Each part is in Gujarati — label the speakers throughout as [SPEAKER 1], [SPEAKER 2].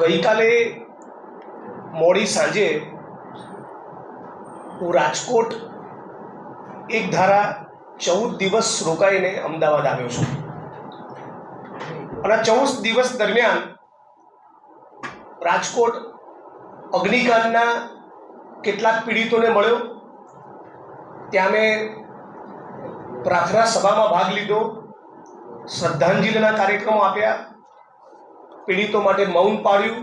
[SPEAKER 1] ગઈકાલે મોડી સાંજે હું રાજકોટ એક ધારા ચૌદ દિવસ રોકાઈને અમદાવાદ આવ્યો છું. અને ચૌદ દિવસ દરમિયાન રાજકોટ અગ્નિકાંડના કેટલાક પીડિતોને મળ્યો. ત્યાં મેં પ્રાર્થના સભામાં ભાગ લીધો, શ્રદ્ધાંજલિના કાર્યક્રમો આપ્યા પીડિતો માટે મૌન પાડ્યું.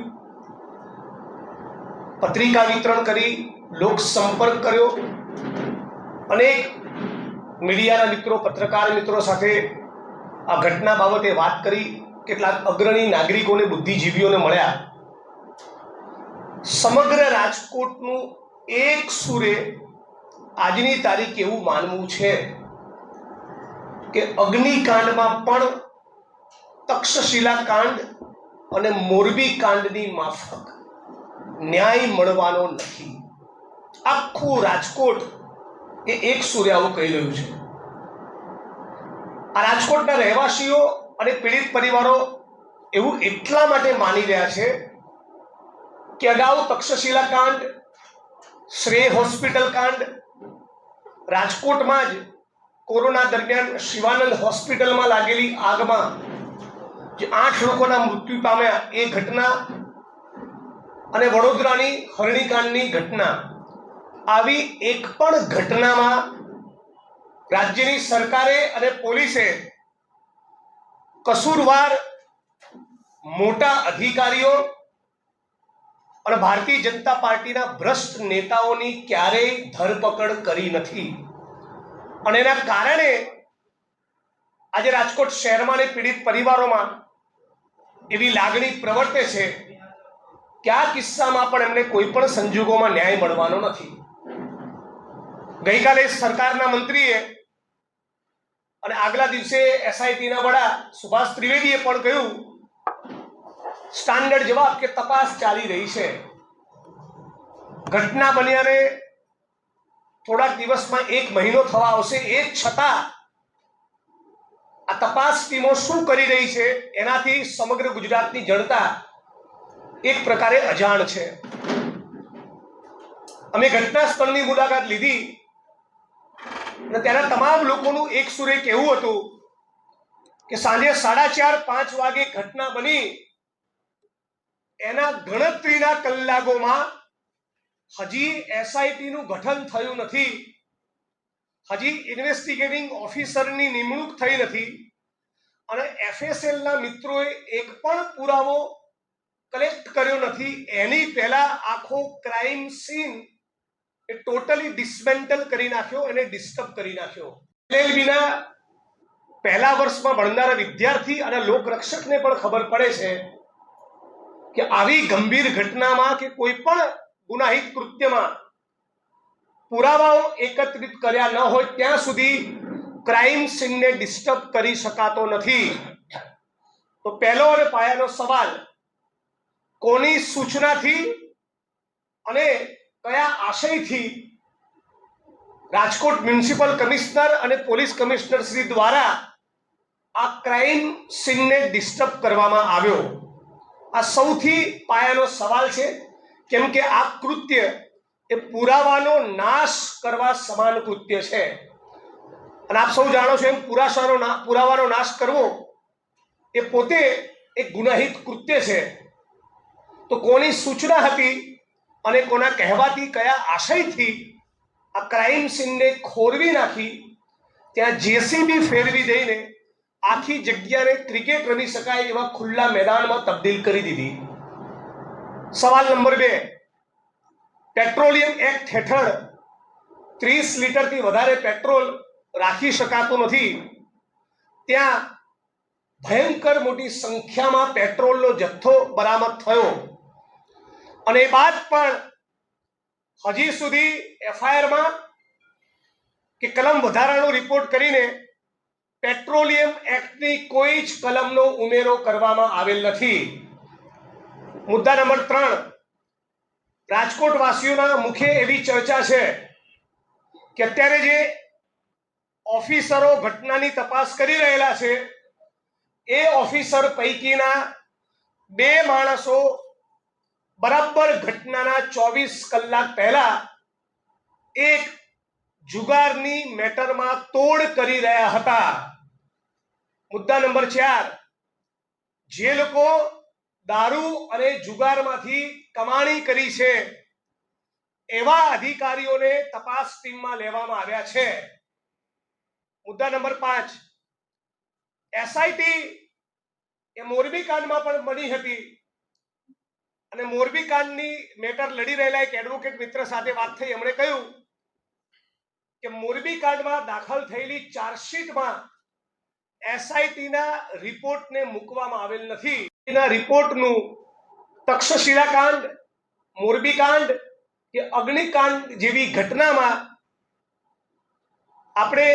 [SPEAKER 1] પત્રિકા વિતરણ કરી, લોક સંપર્ક કર્યો. અનેક મીડિયાના મિત્રો, પત્રકાર મિત્રો સાથે આ ઘટના બાબતે વાત કરી. કેટલાક અગ્રણી નાગરિકોને, બુદ્ધિજીવીઓને મળ્યા. સમગ્ર રાજકોટનું એક સુરે આજની તારીખ એવું માનવું છે કે અગ્નિકાંડમાં પણ તક્ષશિલા કાંડ અને મોરબી કાંડની માફક ન્યાય મળવાનો નથી. આખું રાજકોટ એ એક સૂર્ય કહી રહ્યું છે. આ રાજકોટના રહેવાસીઓ અને પીડિત પરિવારો એવું એટલા માટે માની રહ્યા છે કે અગાઉ તક્ષશિલા કાંડ, શ્રેય હોસ્પિટલ કાંડ, રાજકોટમાં જ કોરોના દરમિયાન શિવાનંદ હોસ્પિટલમાં લાગેલી આગમાં જે આઠ લોકોના મૃત્યુ પામ્યા એ ઘટના અને વડોદરાની હરણીકાંડની ઘટના. આવી એક પણ ઘટનામાં રાજ્યની સરકારે અને પોલીસે કસૂરવાર મોટા અધિકારીઓ અને ભારતીય જનતા પાર્ટીના ભ્રષ્ટ નેતાઓની ક્યારેય ધરપકડ કરી નથી. અને એના કારણે આજે રાજકોટ શહેરમાં અને પીડિત પરિવારોમાં એવી લાગણી પ્રવર્તે છે કે આ કિસ્સામાં પણ એમને કોઈ પણ સંજોગોમાં ન્યાય મળવાનો નથી. ગઈકાલે સરકારના મંત્રીએ અને આગલા દિવસે એસઆઈટીના વડા સુભાષ ત્રિવેદીએ પણ કહ્યું, સ્ટાન્ડર્ડ જવાબ કે તપાસ ચાલી રહી છે. ઘટના બન્યાને થોડાક દિવસમાં એક મહિનો થવા આવશે, એ છતાં આ તપાસ ટીમો શું કરી રહી છે એનાથી સમગ્ર ગુજરાતની જનતા એક પ્રકારે અજાણ છે. અમે ઘટના સ્થળની મુલાકાત લીધી અને ત્યાંના તમામ લોકોનું એક સુરે કહેવું હતું કે સાંજે સાડા ચાર, પાંચ વાગે ઘટના બની. એના ગણતરીના કલાકોમાં હજી એસઆઈટી નું ગઠન થયું નથી. હજી ઇન્વેસ્ટિગેટિંગ ઓફિસરની નિમણૂક થઈ નથી અને એફએસએલ ના મિત્રોએ એક પણ પુરાવો કલેક્ટ કર્યો નથી. એની પહેલા આખો ક્રાઇમ સીન એ ટોટલી ડિસમેન્ટલ કરી નાખ્યો એને ડિસ્ટર્બ કરી નાખ્યો. એલએલબીના પહેલા વર્ષમાં ભણનારા વિદ્યાર્થી અને લોકરક્ષકને પણ ખબર પડે છે કે આવી ગંભીર ઘટનામાં કે કોઈ પણ ગુનાહિત કૃત્યમાં પુરાવાઓ એકત્રિત કર્યા ન હોય ત્યાં સુધી ક્રાઇમ સીનને ડિસ્ટર્બ કરી શકાતો નથી. તો પહેલો અને પાયાનો સવાલ, કોની સૂચનાથી અને કયા આશયથી રાજકોટ મ્યુનિસિપલ કમિશનર અને પોલીસ કમિશનર શ્રી દ્વારા આ ક્રાઇમ સીનને ડિસ્ટર્બ કરવામાં આવ્યો? આ સૌથી પાયાનો સવાલ છે, કેમ કે આ કૃત્ય એ પુરાવાનો નાશ કરવા સમાન કૃત્ય છે. અને આપ સૌ જાણો છો એમ પુરાશાનો પુરાવાનો નાશ કરવો એ પોતે એક ગુનાહિત કૃત્ય છે. તો કોની સૂચના હતી અને કોના કહેવાથી, કયા આશયથી આ ક્રાઇમ સીનને ખોરવી નાખી, ત્યાં જેસીબી ફેરવી દઈને આખી જગ્યાને ક્રિકેટ રમી શકાય એવા ખુલ્લા મેદાનમાં તબદીલ કરી દીધી. સવાલ નંબર બે પેટ્રોલિયમ એક્ટ હેઠળ ત્રીસ લીટરથી વધારે પેટ્રોલ રાખી શકાતું નથી. ત્યાં ભયંકર મોટી સંખ્યામાં પેટ્રોલનો જથ્થો બરામદ થયો. અને એ બાદ પણ હજી સુધી એફઆઈઆરમાં કે કલમ વધારાનો રિપોર્ટ કરીને પેટ્રોલિયમ એક્ટની કોઈ જ કલમનો ઉમેરો કરવામાં આવેલ નથી. મુદ્દા નંબર ત્રણ રાજકોટ વાસીઓના મુખે એવી ચર્ચા છે કે અત્યારે જે ઓફિસરો ઘટનાની તપાસ કરી રહેલા છે, એ ઓફિસર પૈકીના બે માણસો બરાબર ઘટનાના ચોવીસ કલાક પહેલા એક જુગારની મેટરમાં તોડ કરી રહ્યા હતા. મુદ્દા નંબર ચાર, જે લોકો દારૂ અને જુગારમાંથી કમાણી કરી છે. એવા અધિકારીઓને તપાસ ટીમમાં લેવામાં આવ્યા છે. મુદ્દા નંબર પાંચ. એસઆઈટી એ મોરબી કાંડમાં પણ બની હતી. અને મોરબી કાંડની મેટર લડી રહેલા એક એડવોકેટ મિત્ર સાથે વાત થઈ. એમણે કહ્યું કે મોરબી કાંડમાં દાખલ થયેલી ચાર્જશીટમાં એસઆઈટીના રિપોર્ટને મૂકવામાં આવેલ નથી. એના રિપોર્ટનું તક્ષશિલા કાંડ મોરબી કાંડ કે અગ્નિકાંડ જેવી ઘટનામાં આપણે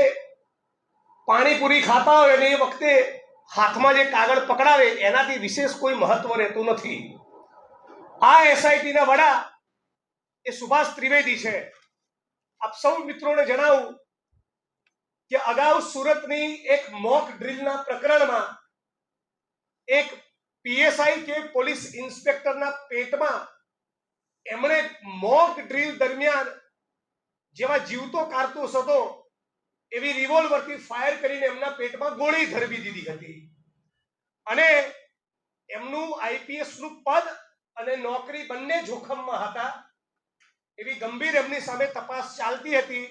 [SPEAKER 1] પાણીપુરી ખાતા હોય અને એ વખતે હાથમાં જે કાગળ પકડાવે, એનાથી વિશેષ કોઈ મહત્વ રહેતું નથી. આ એસઆઈટીના વડા એ સુભાષ ત્રિવેદી છે. આપ સૌ મિત્રોને જણાવું કે અગાઉ સુરતની એક મોક ડ્રીલના પ્રકરણમાં એક પીએસઆઈ કે પોલીસ ઇન્સ્પેક્ટરના પેટમાં એમણે મોક ડ્રીલ દરમિયાન જેવા જીવતો કારતૂસ હતો, એવી રિવોલ્વરથી ફાયર કરીને એમના પેટમાં ગોળી ધરવી દીધી હતી. અને એમનું આઈપીએસનું પદ અને નોકરી બંને જોખમમાં હતા. એવી ગંભીર એમની સામે તપાસ ચાલતી હતી,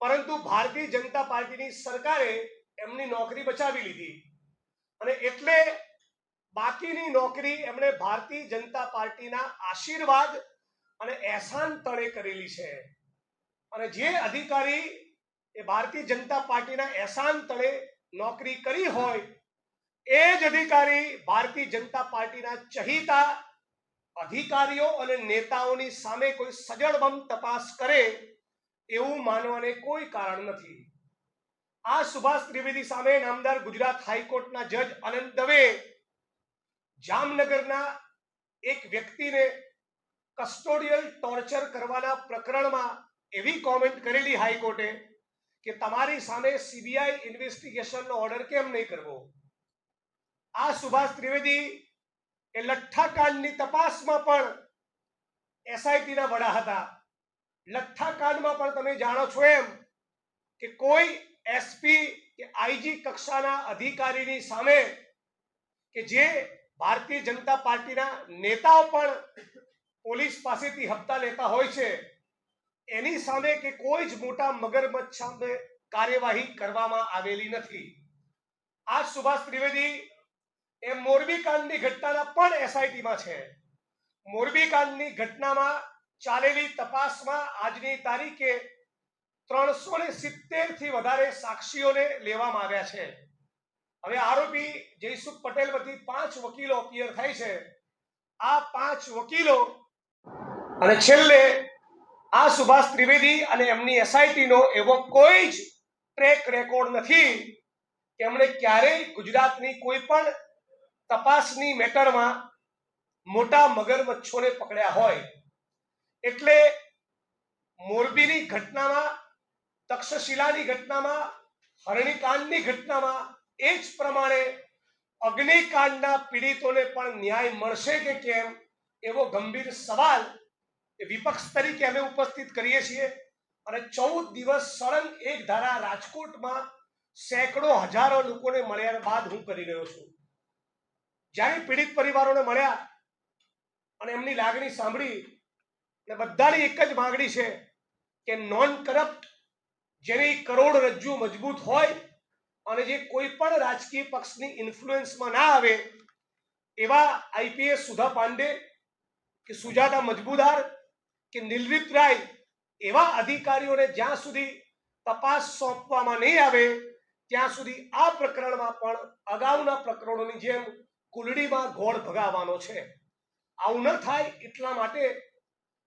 [SPEAKER 1] પરંતુ ભારતીય જનતા પાર્ટીની સરકારે એમની નોકરી બચાવી લીધી. અને એટલે બાકીની નોકરી એમણે ભારતીય જનતા પાર્ટીના આશીર્વાદ અને એહસાન તળે કરેલી છે. અને જે અધિકારી એ ભારતીય જનતા પાર્ટીના એહસાન તળે નોકરી કરી હોય, એ જ અધિકારી ભારતીય જનતા પાર્ટીના ચહિતા અધિકારીઓ અને નેતાઓની સામે કોઈ સજળબમ તપાસ કરે એવું માનવાને કોઈ કારણ નથી. આ સુભાષ ત્રિવેદી સામે નામદાર ગુજરાત હાઈકોર્ટના જજ અનંત દવે જામનગરના એક વ્યક્તિને કસ્ટોડિયલ ટોર્ચર કરવાના પ્રકરણમાં એવી કોમેન્ટ કરેલી હાઈકોર્ટે કે તમારી સામે સીબીઆઈ ઇન્વેસ્ટિગેશનનો ઓર્ડર કેમ નહીં કરવો? આ સુભાષ ત્રિવેદી એ લઠ્ઠાકાંડની તપાસમાં પણ એસઆઈટીના વડા હતા. લઠ્ઠાકાંડમાં પણ તમે જાણો છો એમ કે કોઈ એસપી કે આઈજી કક્ષાના અધિકારીની સામે કે જે ભારતીય જનતા પાર્ટીના નેતાઓ પણ પોલીસ પાસેથી હપ્તા લેતા હોય છે. એની સામે કે કોઈ જ મોટા મગરમચ્છ સામે કાર્યવાહી કરવામાં આવેલી નથી. આ સુભાષ ત્રિવેદી એ મોરબી કાંડની ઘટનાના પણ એસઆઈટીમાં છે. મોરબી કાંડની ઘટનામાં ચાલેલી તપાસમાં આજની તારીખે ત્રણસો ને સિત્તેરથી વધારે સાક્ષીઓને લેવામાં આવ્યા છે. હવે આરોપી જયસુખ પટેલ વતી પાંચ વકીલો અપિયર થાય છે. આ પાંચ વકીલો અને છેલ્લે આ સુભાષ ત્રિવેદી અને એમની એસઆઈટીનો એવો કોઈ જ ટ્રેક રેકોર્ડ નથી કે એમણે ક્યારેય ગુજરાતની કોઈ પણ તપાસની મેટરમાં મોટા મગરમચ્છોને પકડ્યા હોય. એટલે મોરબીની ઘટનામાં, તક્ષશિલાની ઘટનામાં, હરણીકાંડની ઘટનામાં એ જ પ્રમાણે અગ્નિકાંડના પીડિતોને પણ ન્યાય મળશે કે કેમ એવો ગંભીર સવાલ એ વિપક્ષ તરીકે અમે ઉપસ્થિત કરીએ છીએ અને ચૌદ દિવસ સળંગ એક ધારા રાજકોટમાં સેંકડો હજારો લોકોને મળ્યા બાદ હું કરી રહ્યો છું. જ્યારે પીડિત પરિવારોને મળ્યા અને એમની લાગણી સાંભળી અને બધાની એક જ માગણી છે કે નોન કરપ્ટ જેની કરોડરજ્જુ મજબૂત હોય અને જે કોઈ પણ રાજકીય પક્ષની ઇન્ફ્લુઅન્સમાં ના આવે, એવા આઈપીએસ સુધા પાંડે કે સુજાતા મજબૂદાર કે નિલરિત રાય, એવા અધિકારીઓને જ્યાં સુધી તપાસ સોંપવામાં નહીં આવે, ત્યાં સુધી આ પ્રકરણમાં પણ અગાઉના પ્રકરણોની જેમ કુલડીમાં ગોળ ભગાવવાનો છે. આવું ન થાય એટલા માટે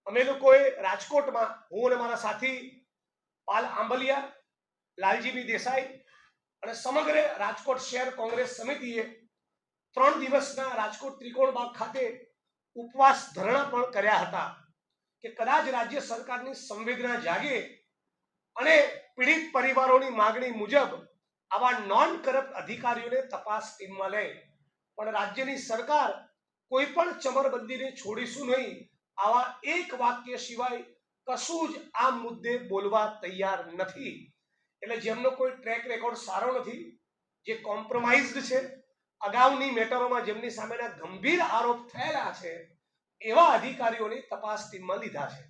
[SPEAKER 1] અમે લોકોએ રાજકોટમાં હું અને મારા સાથી પાલ આંબલિયા, લાલજીબી દેસાઈ અને સમગ્ર રાજકોટ શહેર કોંગ્રેસ સમિતિએ ત્રણ દિવસના રાજકોટ ત્રિકોણ બાગ ખાતે ઉપવાસ ધરણા પણ કર્યા હતા કે કદાચ રાજ્ય સરકારની સંવેદના જાગે અને પીડિત પરિવારોની માગણી મુજબ આવા નોન કરપ્ટ અધિકારીઓને તપાસ ટીમમાં લે. પણ રાજ્યની સરકાર કોઈ પણ ચમરબંધીને છોડીશું નહીં, આવા એક વાક્ય સિવાય કશું જ આ મુદ્દે બોલવા તૈયાર નથી. એટલે જેમનો કોઈ ટ્રેક રેકોર્ડ સારો નથી, જે કોમ્પ્રોમાઇઝડ છે, અગાઉની મેટરોમાં જેમની સામેના ગંભીર આરોપ થયેલા છે, એવા અધિકારીઓની તપાસ ટીમમાં લીધા છે.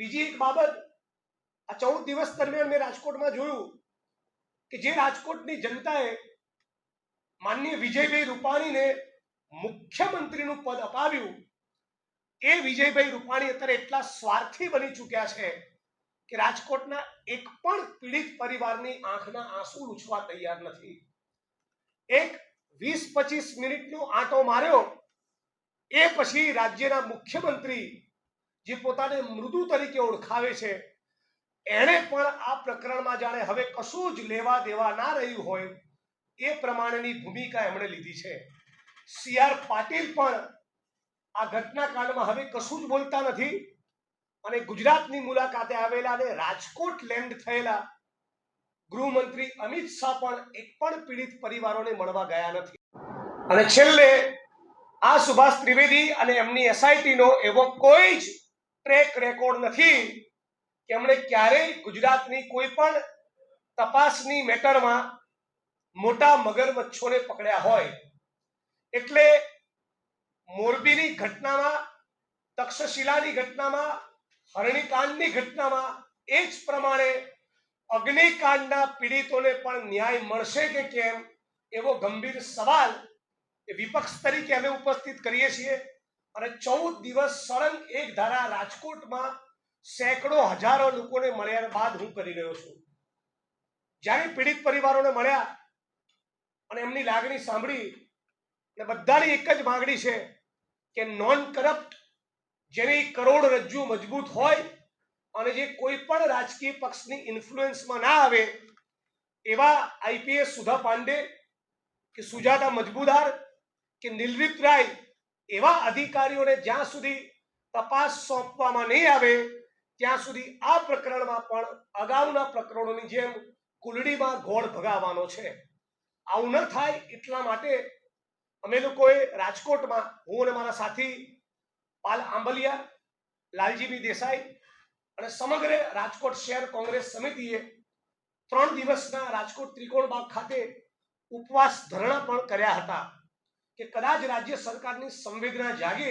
[SPEAKER 1] બીજી એક બાબત, આ ચૌદ દિવસ દરમિયાન મેં રાજકોટમાં જોયું કે જે રાજકોટની જનતાએ માનનીય વિજયભાઈ રૂપાણીને મુખ્યમંત્રીનું પદ અપાવ્યું, એ વિજયભાઈ રૂપાણી અત્યારે એટલા સ્વાર્થી બની ચૂક્યા છે કે રાજકોટના એક પણ પીડિત પરિવારની આંખના આંસુ લૂછવા તૈયાર નથી. એક વીસ પચીસ મિનિટનો આંટો માર્યો, એ પછી રાજ્યના મુખ્યમંત્રી જે પોતાને મૃદુ તરીકે ઓળખાવે છે, એણે પણ આ પ્રકરણમાં જાણે હવે કશું જ લેવા દેવા ના રહ્યું હોય, એ પ્રમાણેની ભૂમિકા એમણે લીધી છે. સી આર પાટીલ પણ આ ઘટનાકાંડમાં હવે કશું જ બોલતા નથી. અને ગુજરાતની મુલાકાતે આવેલા અને રાજકોટ લેન્ડ થયેલા ગૃહમંત્રી અમિત શાહ પણ એક પણ પીડિત પરિવારોને મળવા ગયા નથી. અને છેલ્લે આ સુભાષ ત્રિવેદી અને એમની એસઆઈટીનો એવો કોઈ જ ટ્રેક રેકોર્ડ નથી કે એમણે ક્યારેય ગુજરાતની કોઈ પણ તપાસની મેટરમાં મોટા મગરમચ્છોને પકડ્યા હોય. એટલે મોરબીની ઘટનામાં, તક્ષશિલાની ઘટનામાં હરણીકાંડની ઘટનામાં એ જ પ્રમાણે અગ્નિકાંડના પીડિતોને પણ ન્યાય મળશે કે કેમ એવો ગંભીર સવાલ એ વિપક્ષ તરીકે અમે ઉપસ્થિત કરીએ છીએ. અને ચૌદ દિવસ સળંગ એક ધારા રાજકોટમાં સેંકડો હજારો લોકોને મળ્યા બાદ હું કરી રહ્યો છું. જ્યારે પીડિત પરિવારોને મળ્યા અને એમની લાગણી સાંભળી અને બધાની એક જ માગણી છે કે નોન કરપ્ટ જેની કરોડરજ્જુ મજબૂત હોય અને જે કોઈ પણ રાજકીય પક્ષની ઇન્ફ્લુઅન્સમાં ના આવે, એવા આઈપીએસ સુધા પાંડે કે સુજાતા મજબૂદાર કે નિલરીત રાય એવા અધિકારીઓને જ્યાં સુધી તપાસ સોંપવામાં નહીં આવે, ત્યાં સુધી આ પ્રકરણમાં પણ અગાઉના પ્રકરણોની જેમ કુલડીમાં ગોળ ભગાવવાનો છે. આવું ન થાય એટલા માટે અમે લોકોએ રાજકોટમાં હું અને મારા સાથી પાલ આંબલિયા, લાલજીબી દેસાઈ અને સમગ્ર રાજકોટ શહેર કોંગ્રેસ સમિતિએ ત્રણ દિવસના રાજકોટ ત્રિકોણ બાગ ખાતે ઉપવાસ ધરણા પણ કર્યા હતા કે કદાચ રાજ્ય સરકારની સંવેદના જાગે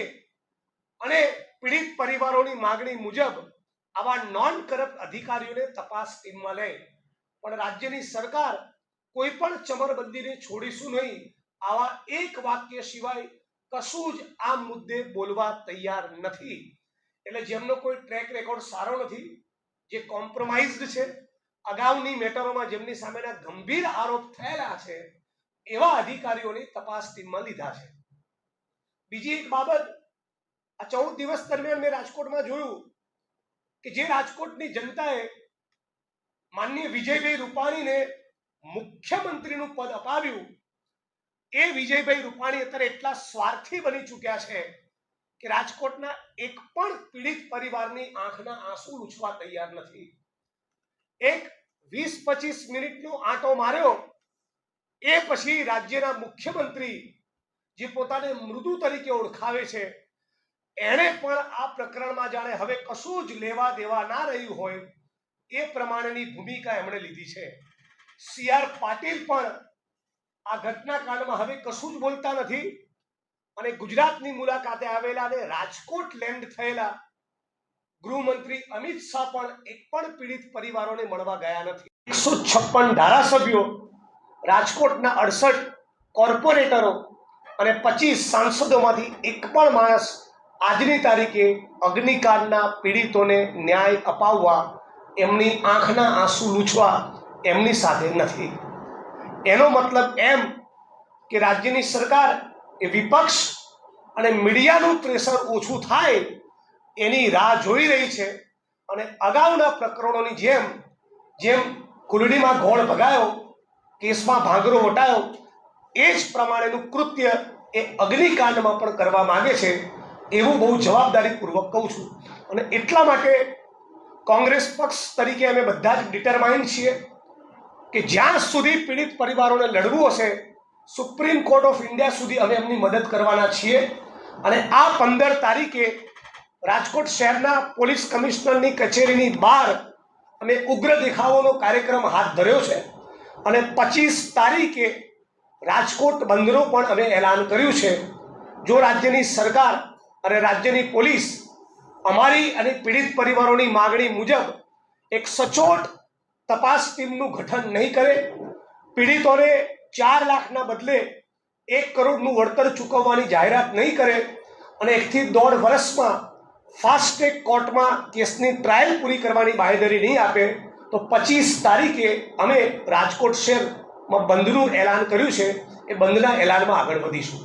[SPEAKER 1] અને પીડિત પરિવારોની માગણી મુજબ આવા નોન કરપ્ટ અધિકારીઓને તપાસ ટીમમાં લે. પણ રાજ્યની સરકાર કોઈ પણ ચમરબંધીને છોડીશું નહીં. આવા એક વાક્ય સિવાય કશું જ આ મુદ્દે બોલવા તૈયાર નથી. એટલે જેમનો કોઈ ટ્રેક રેકોર્ડ સારો નથી, જે કોમ્પ્રોમાઇઝડ છે, અગાઉની મેટરોમાં જેમની સામેના ગંભીર આરોપ થયેલા છે, એવા અધિકારીઓની તપાસ ટીમમાં લીધા છે. બીજી એક બાબત, આ ચૌદ દિવસ દરમિયાન મેં રાજકોટમાં જોયું કે જે રાજકોટની જનતાએ માનનીય વિજયભાઈ રૂપાણીને મુખ્યમંત્રીનું પદ અપાવ્યું એ વિજયભાઈ રૂપાણી અત્યારે એટલા સ્વાર્થી બની ચૂક્યા છે કે રાજકોટના એક પણ પીડિત પરિવારની આંખના આંસુ લૂછવા તૈયાર નથી. એક વીસ પચીસ મિનિટનો આંટો માર્યો, એ પછી રાજ્યના મુખ્યમંત્રી જે પોતાને મૃદુ તરીકે ઓળખાવે છે, એણે પણ આ પ્રકરણમાં જાણે હવે કશું જ લેવા દેવા ના રહ્યું હોય એ પ્રમાણેની ભૂમિકા એમણે લીધી છે. સી આર પાટીલ પણ આ ઘટનાકાંડમાં હવે કશું જ બોલતા નથી. અને ગુજરાતની મુલાકાતે આવેલા અને રાજકોટ લેન્ડ થયેલા ગૃહમંત્રી અમિત શાહ પણ એક પણ પીડિત પરિવારોને મળવા ગયા નથી. એકસો છપ્પન ધારાસભ્યો, રાજકોટના અડસઠ કોર્પોરેટરો અને પચીસ સાંસદોમાંથી એક પણ માણસ આજની તારીખે અગ્નિકાંડના પીડિતોને ન્યાય અપાવવા, એમની આંખના આંસુ લૂછવા એમની સાથે નથી. એનો મતલબ એમ કે રાજ્યની સરકાર એ વિપક્ષ અને મીડિયાનું પ્રેશર ઓછું થાય એની રાહ જોઈ રહી છે અને અગાઉના પ્રકરણોની જેમ જેમ કુલડીમાં ગોળ ભગાયો, કેસમાં ભાંગરો વટાયો, એ જ પ્રમાણેનું કૃત્ય એ અગ્નિકાંડમાં પણ કરવા માગે છે એવું બહુ જવાબદારીપૂર્વક કહું છું. અને એટલા માટે કોંગ્રેસ પક્ષ તરીકે અમે બધા જ ડિટરમાઇન્ડ છીએ. કે જ્યાં સુધી પીડિત પરિવારોને લડવું હશે સુપ્રીમ કોર્ટ ઓફ ઇન્ડિયા સુધી અમે એમની મદદ કરવાના છીએ. અને આ પંદર તારીખે રાજકોટ શહેરના પોલીસ કમિશનરની કચેરીની બહાર અમે ઉગ્ર દેખાવોનો કાર્યક્રમ હાથ ધર્યો છે. અને પચીસ તારીખે રાજકોટ બંધનો પણ અમે એલાન કર્યું છે. જો રાજ્યની સરકાર અને રાજ્યની પોલીસ અમારી અને પીડિત પરિવારોની માગણી મુજબ એક સચોટ તપાસ ટીમનું ગઠન નહીં કરે, પીડિતોને ચાર લાખના બદલે એક કરોડનું વળતર ચૂકવવાની જાહેરાત નહીં કરે અને એકથી દોઢ વર્ષમાં ફાસ્ટ કોર્ટમાં કેસની ટ્રાયલ પૂરી કરવાની બાંયધરી નહીં આપે, તો પચીસ તારીખે અમે રાજકોટ શહેરમાં બંધનું એલાન કર્યું છે. એ બંધના એલાનમાં આગળ વધીશું.